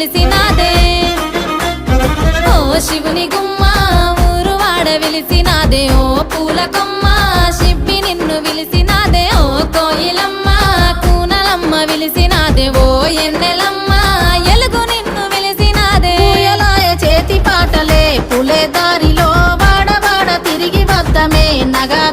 వెలిసినాదే ఓ శివుని గుమ్మ ఊరు వాడ వెలిసినాదే ఓ పూల కొమ్మ శిబ్బి నిన్ను విలిసినాదే ఓ కోయిలమ్మ కూనలమ్మ విలిసినాదే ఓ ఎన్నెలమ్మ ఎలుగు నిన్ను విలిసినాదే చేతి పాటలే పులే దారిలో బాడ తిరిగి వద్దమే. నగా